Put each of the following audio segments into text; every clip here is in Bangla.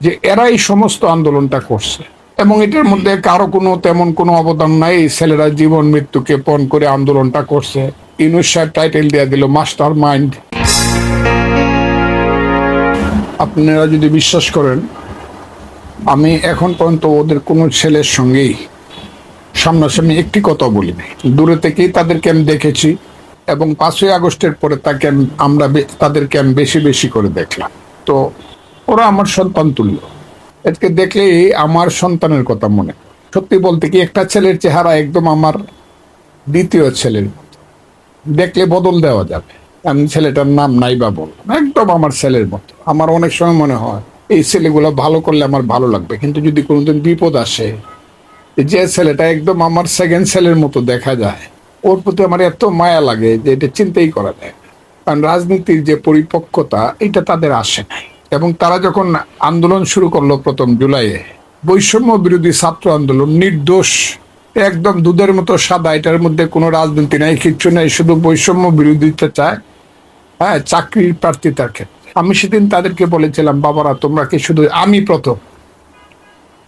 যে এরাই সমস্ত আন্দোলনটা করছে। এবং এটার মধ্যে কারও কোনো তেমন কোনো অবদান নাই। এই ছেলেরা জীবন মৃত্যুকে পণ করে আন্দোলনটা করছে। ইউনুস টাইটেল দিয়ে দিল মাস্টার মাইন্ড আপনারা যদি বিশ্বাস করেন, আমি এখন পর্যন্ত ওদের কোনো ছেলের সঙ্গেই সামনাসামনি একটি কথা বলি দূরে থেকেই তাদেরকে আমি দেখেছি এবং পাঁচই আগস্টের পরে তাকে আমরা তাদেরকে আমি বেশি বেশি করে দেখলাম। তো ওরা আমার সন্তান তুল্য। একে দেখলেই আমার সন্তানের কথা মনে। সত্যি বলতে কি, একটা ছেলের চেহারা একদম আমার দ্বিতীয় ছেলের দেখলে বদল দেওয়া যাবে। আমি ছেলেটার নাম নাই বা বললাম একদম আমার ছেলের মতো। আমার অনেক সময় মনে হয়, এই ছেলেগুলো ভালো করলে আমার ভালো লাগবে। কিন্তু যদি কোনোদিন বিপদ আসে, যে ছেলেটা একদম আমার সেকেন্ড ছেলের মতো দেখা যায়, ওর প্রতি আমার এত মায়া লাগে যে এটা চিন্তাই করা যায় কারণ রাজনীতির যে পরিপক্কতা, এটা তাদের আসে নাই। এবং তারা যখন আন্দোলন শুরু করল প্রথম জুলাইয়ে, বৈষম্য বিরোধী ছাত্র আন্দোলন, নির্দোষ, একদম দুধের মতো সাদা, এটার মধ্যে কোনো রাজনীতি নাই, কিচ্ছু নাই, শুধু বৈষম্য বিরোধিতা চায় হ্যাঁ চাকরির প্রার্থিতার ক্ষেত্রে। আমি সেদিন তাদেরকে বলেছিলাম, বাবারা, তোমরা কি শুধু আমি প্রথম?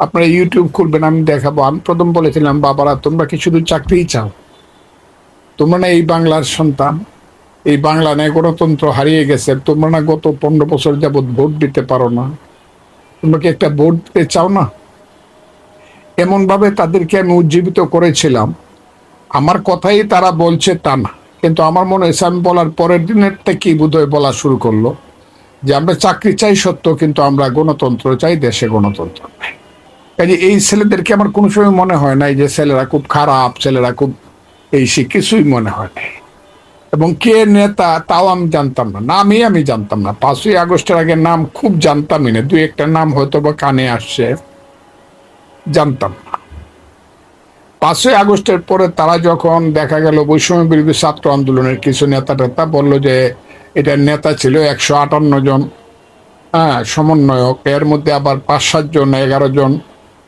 আপনারা ইউটিউব খুলবেন, আমি দেখাবো। আমি প্রথম বলেছিলাম, বাবারা, তোমরা কি শুধু চাকরিই চাও? তোমরা না এই বাংলার সন্তান? এই বাংলা নেই গণতন্ত্র হারিয়ে গেছে। তোমরা না গত পনেরো বছর যাবৎ ভোট দিতে পারো না। তোমরা কি একটা ভোট দিতে চাও না? এমনভাবে তাদেরকে আমি উজ্জীবিত করেছিলাম। আমার কথাই তারা বলছে তা না। কিন্তু আমার মনে হয়েছে আমি বলার পরের দিনের থেকে থেকেই বোধহয় বলা শুরু করল যে, আমরা চাকরি চাই সত্য, কিন্তু আমরা গণতন্ত্র চাই দেশে গণতন্ত্র কাজে এই ছেলেদেরকে আমার কোনো সময় মনে হয় নাই যে, ছেলেরা খুব খারাপ, ছেলেরা খুব এই সে কিছুই মনে হয় নাই। এবং কে নেতা তাও আমি জানতাম না। নামই আমি জানতাম না। পাঁচই আগস্টের আগে নাম খুব জানতামই না। দুই একটা নাম হয়তো বা কানে আসছে। জানতাম না। পাঁচই আগস্টের পরে তারা যখন দেখা গেল বৈষম্য বিরোধী ছাত্র আন্দোলনের কিছু নেতা টেতা বলল যে এটার নেতা ছিল একশো আটান্ন জন হ্যাঁ সমন্বয়ক। এর মধ্যে আবার পাঁচ সাতজন এগারো জন,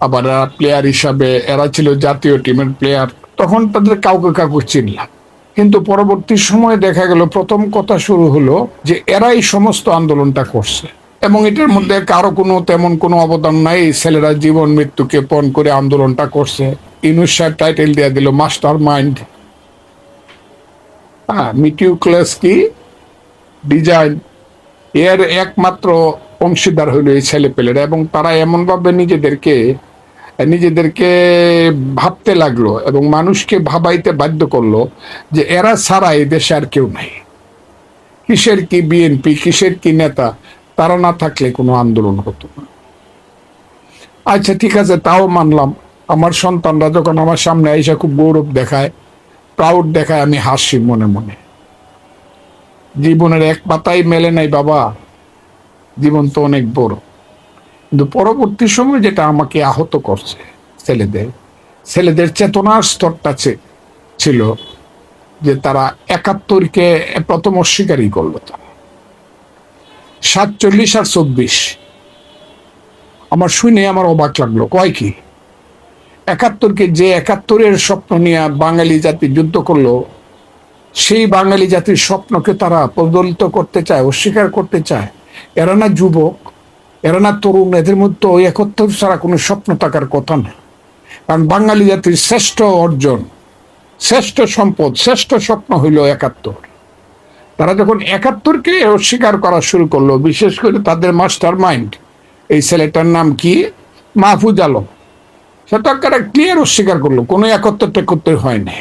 আবার প্লেয়ার হিসাবে, এরা ছিল জাতীয় টিমের প্লেয়ার তখন তাদের কাউকে কাউকে চিনলাম। কিন্তু পরবর্তী সময়ে দেখা গেল প্রথম কথা শুরু হলো যে এরাই সমস্ত আন্দোলনটা করছে। এবং এটার মধ্যে কারও কোনো তেমন কোনো অবদান নাই। ছেলেরা জীবন মৃত্যুকে পণ করে আন্দোলনটা করছে। সাহেব টাইটেল দিয়ে দিল মাস্টার মাইন্ড হ্যাঁ মিটিউক্লেস কি? ডিজাইন এর একমাত্র অংশীদার হইল এই ছেলে পেলেরা এবং তারা এমনভাবে নিজেদেরকে নিজেদেরকে ভাবতে লাগল এবং মানুষকে ভাবাইতে বাধ্য করল যে এরা ছাড়া এই দেশে আর কেউ নাই। কিসের কি বিএনপি, কিসের কি নেতা, তারা না থাকলে কোনো আন্দোলন হতো না। আচ্ছা ঠিক আছে, তাও মানলাম। আমার সন্তানরা যখন আমার সামনে আইসা খুব গৌরব দেখায় প্রাউড দেখায়, আমি হাসি মনে মনে। জীবনের এক পাতাই মেলে নাই বাবা। জীবন তো অনেক বড়। কিন্তু পরবর্তী সময় যেটা আমাকে আহত করছে ছেলেদের ছেলেদের চেতনার স্তরটা ছিল যে তারা একাত্তরকে প্রথম অস্বীকারই করল তারা। সাতচল্লিশ আর চব্বিশ। আমার শুনে আমার অবাক লাগল, কয় কি? একাত্তরকে যে একাত্তরের স্বপ্ন নিয়ে বাঙালি জাতি যুদ্ধ করল, সেই বাঙালি জাতির স্বপ্নকে তারা প্রদলিত করতে চায়, অস্বীকার করতে চায়। এরা না যুবক এরা না তরুণ, এদের মধ্যে ওই একত্তর ছাড়া কোনো স্বপ্ন থাকার কথা না। কারণ বাঙালি জাতির শ্রেষ্ঠ অর্জন, শ্রেষ্ঠ সম্পদ, শ্রেষ্ঠ স্বপ্ন হইল একাত্তর। তারা যখন একাত্তরকে অস্বীকার করা শুরু করল, বিশেষ করে তাদের মাস্টার মাইন্ড, এই ছেলেটার নাম কি? মাহফুজ আলম। সেটা তারা ক্লিয়ার অস্বীকার করল, কোনো একত্তর টেকত্তর হয়নি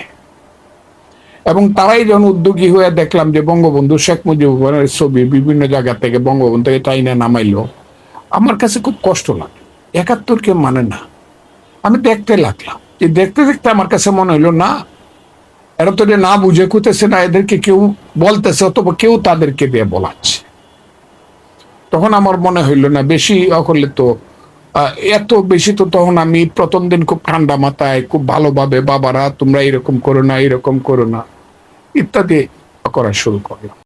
এবং তারাই যখন উদ্যোগী হয়ে দেখলাম যে বঙ্গবন্ধু শেখ মুজিবুরের ছবি বিভিন্ন জায়গা থেকে বঙ্গবন্ধু থেকে টাইনা নামাইলো আমার কাছে খুব কষ্ট লাগে। একাত্তর একাত্তরকে মানে না। আমি দেখতে লাগলাম। যে দেখতে দেখতে আমার কাছে মনে হইল, না, এরা তো না বুঝে কুতেছে না, এদেরকে কেউ বলতেছে অথবা কেউ তাদেরকে দিয়ে বলাচ্ছে। তখন আমার মনে হইল, না, বেশি অকলে তো এত বেশি তো তখন আমি প্রথম দিন খুব ঠান্ডা মাথায়, খুব ভালোভাবে, বাবারা, তোমরা এরকম করো না, এরকম করো না। ইত্যাদি করা শুরু করলাম।